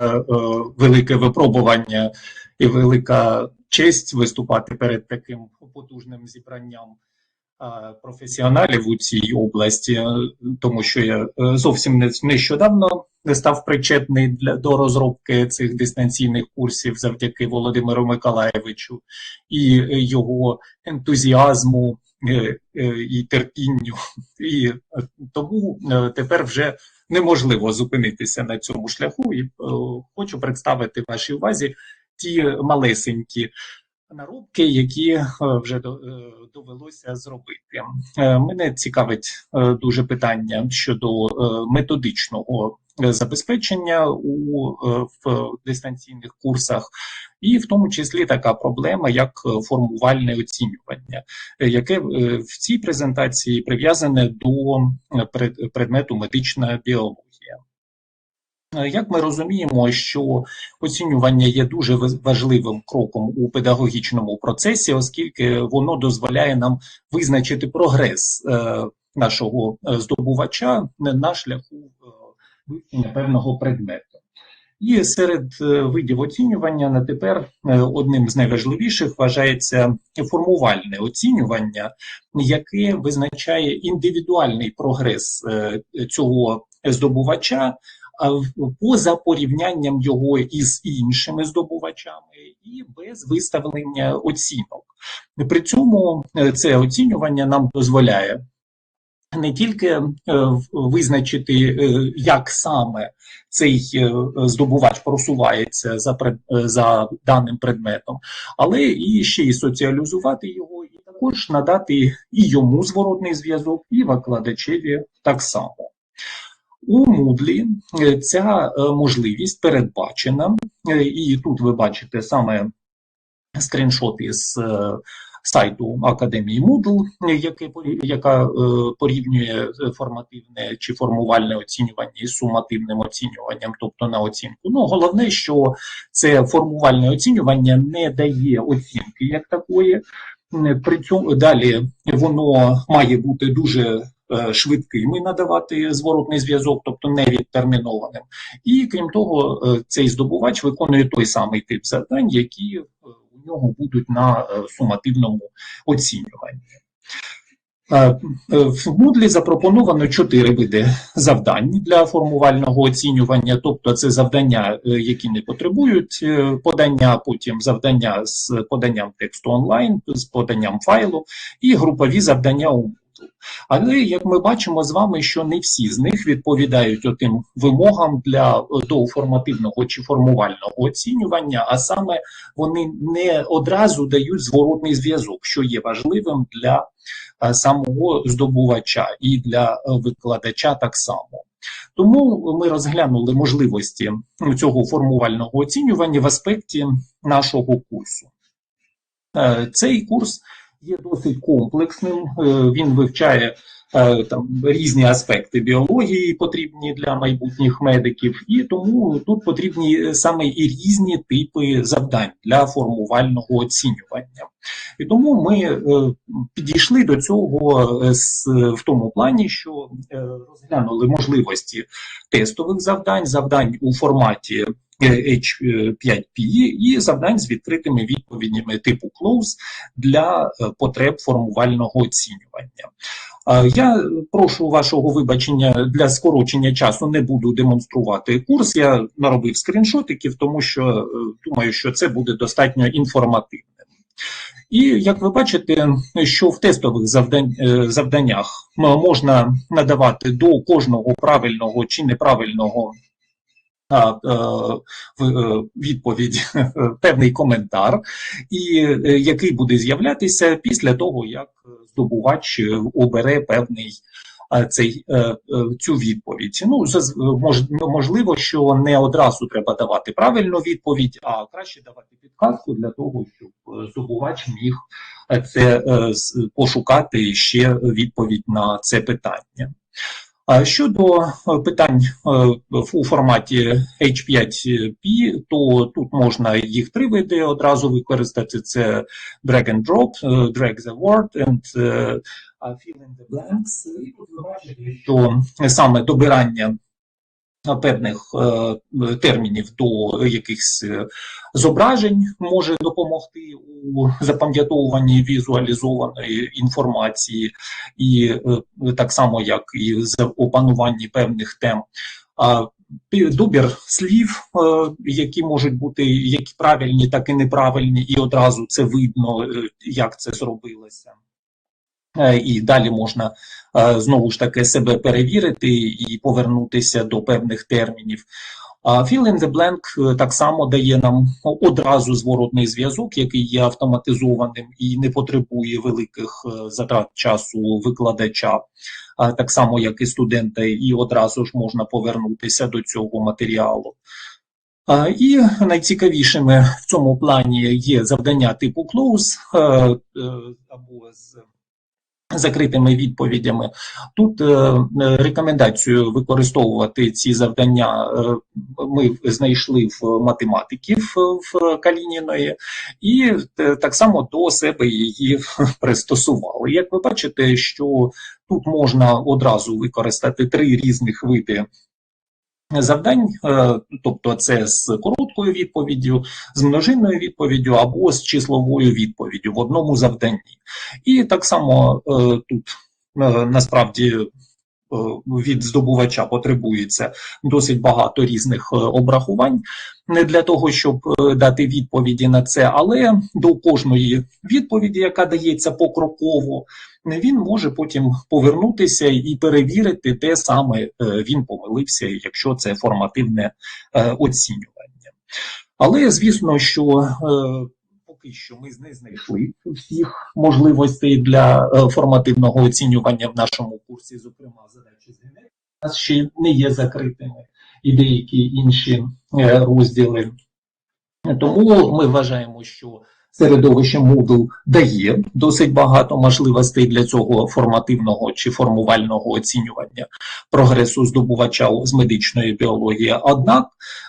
е, велике випробування і велика честь виступати перед таким потужним зібранням е, професіоналів у цій області, е, тому що я е, зовсім не- нещодавно став причетний для до розробки цих дистанційних курсів завдяки Володимиру Миколаєвичу і е, його ентузіазму е, е, і терпінню. І е, тому е, тепер вже неможливо зупинитися на цьому шляху. І е, хочу представити вашій увазі ті малесенькі наробки, які е, вже е, довелося зробити. Е, Мене цікавить дуже питання щодо методичного забезпечення у е, в дистанційних курсах, і в тому числі така проблема, як формувальне оцінювання, яке е, в цій презентації прив'язане до е, предмету медична біологія. Як ми розуміємо, що оцінювання є дуже важливим кроком у педагогічному процесі, оскільки воно дозволяє нам визначити прогрес нашого здобувача на шляху вивчення певного предмету. І серед е, видів оцінювання на тепер е, одним з найважливіших вважається формувальне оцінювання, яке визначає індивідуальний прогрес е, цього здобувача поза порівнянням його із іншими здобувачами і без виставлення оцінок. При цьому це оцінювання нам дозволяє не тільки е, визначити, е, як саме цей е, здобувач просувається за, за даним предметом, але і ще й соціалізувати його, і також надати і йому зворотний зв'язок, і викладачеві так само. У Moodle ця можливість передбачена, і тут ви бачите саме скріншот із сайту Академії Moodle, яка е, порівнює е, формативне чи формувальне оцінювання із сумативним оцінюванням, тобто на оцінку. Ну головне, що це формувальне оцінювання не дає оцінки як такої. При цьому далі воно має бути дуже е, швидким і надавати зворотний зв'язок, тобто не відтермінованим. І крім того, цей здобувач виконує той самий тип завдань, які нього будуть на е, сумативному оцінюванні. Е, е, В Moodle запропоновано чотири види завдань для формувального оцінювання, тобто це завдання, які не потребують подання, потім завдання з поданням тексту онлайн, з поданням файлу і групові завдання Moodle. Але як ми бачимо з вами, що не всі з них відповідають отим вимогам для е, до формативного чи формувального оцінювання, а саме вони не одразу дають зворотний зв'язок, що є важливим для е, самого здобувача і для е, викладача так само. Тому ми розглянули можливості цього формувального оцінювання в аспекті нашого курсу. Цей курс є досить комплексним. е, Він вивчає е, там різні аспекти біології, потрібні для майбутніх медиків, і тому тут потрібні саме і різні типи завдань для формувального оцінювання. І тому ми е, підійшли до цього в тому плані, що розглянули можливості тестових завдань, завдань у форматі е, H5P і завдань з відкритими відповідями типу close для е, потреб формувального оцінювання. Я прошу вашого вибачення для скорочення часу не буду демонструвати курс. Я наробив скріншотиків, тому що е, думаю, що це буде достатньо інформативним. І як ви бачите, що в тестових е, завданнях можна надавати до кожного правильного чи неправильного відповідь е, певний коментар, і е, який буде з'являтися після того, як здобувач е, обере певний е, цей, е, е, цю відповідь. Ну, можливо, що не одразу треба давати правильну відповідь, а краще давати підказку для того, щоб е, здобувач міг е, це е, пошукати ще відповідь на це питання. Щодо е, питань е, у форматі H5P, то тут можна їх три види одразу використати: це drag and drop, е, drag the word and fill in the blanks. Що саме добирання певних е, термінів до якихось е, зображень може допомогти у запам'ятовуванні візуалізованої інформації, і е, так само як і з опануванні певних тем. Добір слів, які можуть бути як правильні, так і неправильні, і одразу це видно, як це зробилося. Е, І далі можна е, знову ж таки себе перевірити і повернутися до певних термінів. Fill in the blank е, так само дає нам одразу зворотний зв'язок, який є автоматизованим і не потребує великих затрат часу викладача, так само як і студента, і одразу ж можна повернутися до цього матеріалу. І найцікавішими в цьому плані є завдання типу close або з закритими відповідями. Тут е, е, рекомендацію використовувати ці завдання е, ми знайшли в математиків в Калініної, і так само до себе її пристосували. Як ви бачите, що тут можна одразу використати три різних види завдань, е, тобто це з короткою відповіддю, з множинною відповіддю або з числовою відповіддю в одному завданні. І так само е, тут е, насправді від здобувача потребується досить багато різних е, обрахувань не для того, щоб е, дати відповіді на це, але до кожної відповіді, яка дається покроково, він може потім повернутися і перевірити, де саме е, він помилився, якщо це формативне е, оцінювання. Але звісно, що е, поки що ми не знайшли всіх можливостей для е, формативного оцінювання в нашому курсі, зокрема задачі з генерики, у нас ще не є закритими і деякі інші е, розділи. Тому ми вважаємо, що середовище Moodle дає досить багато можливостей для цього формативного чи формувального оцінювання прогресу здобувача з медичної біології. Однак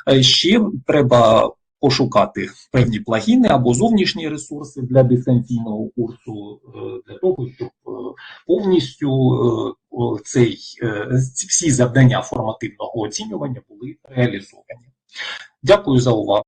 е, ще треба пошукати певні плагіни або зовнішні ресурси для дистанційного курсу е, для того, щоб е, повністю е, цей всі завдання формативного оцінювання були реалізовані. Дякую за увагу.